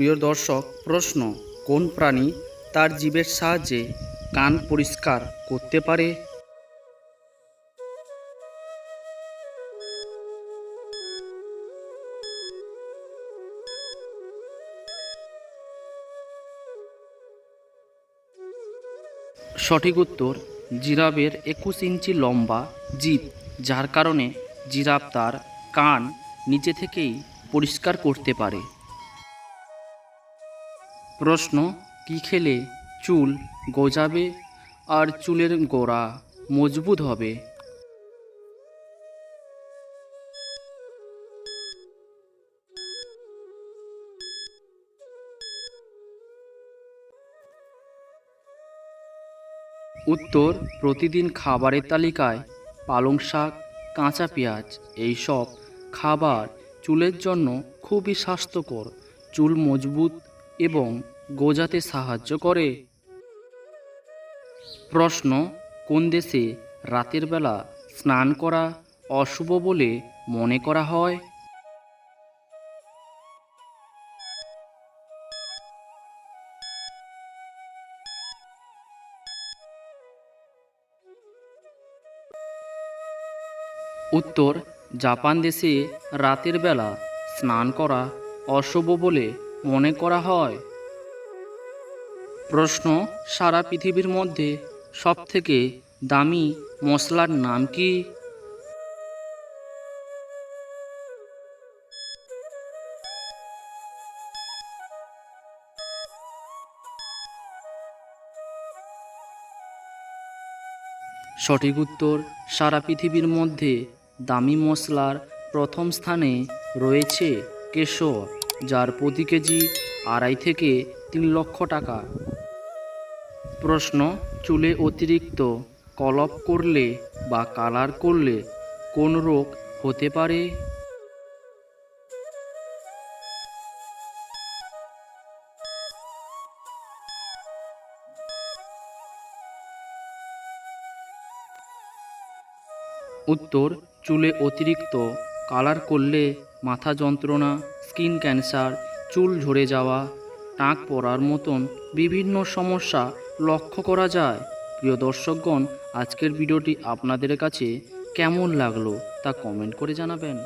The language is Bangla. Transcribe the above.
প্রিয় দর্শক, প্রশ্ন, কোন প্রাণী তার জীবের সাহায্যে কান পরিষ্কার করতে পারে? সঠিক উত্তর, জিরাফের একুশ ইঞ্চি লম্বা জীব, যার কারণে জিরাফ তার কান নিচে থেকেই পরিষ্কার করতে পারে। প্রশ্ন, কি খেলে চুল গজাবে আর চুলের গোড়া মজবুত হবে? উত্তর, প্রতিদিন খাবারের তালিকায় পালং শাক, কাঁচা পেঁয়াজ, এইসব খাবার চুলের জন্য খুবই স্বাস্থ্যকর। চুল মজবুত এবং গোজাতে সাহায্য করে। প্রশ্ন, কোন দেশে রাতের বেলা স্নান করা অশুভ বলে মনে করা হয়? উত্তর, জাপান দেশে রাতের বেলা স্নান করা অশুভ বলে মনে করা হয়? প্রশ্ন, সারা পৃথিবীর মধ্যে সবথেকে দামি মশলার নাম কি? সঠিক উত্তর, সারা পৃথিবীর মধ্যে দামি মশলার প্রথম স্থানে রয়েছে কেশর। যার প্রতি কেজি আড়াই থেকে তিন লক্ষ টাকা। প্রশ্ন, চুলে অতিরিক্ত কলপ করলে বা কালার করলে কোন রোগ হতে পারে? উত্তর, চুলে অতিরিক্ত কালার করলে মাথা যন্ত্রণা, স্কিন ক্যান্সার, চুল ঝরে যাওয়া, টাক পড়ার মতন বিভিন্ন সমস্যা লক্ষ্য করা যায়। প্রিয় দর্শকগণ, আজকের ভিডিওটি আপনাদের কাছে কেমন লাগল তা কমেন্ট করে জানাবেন।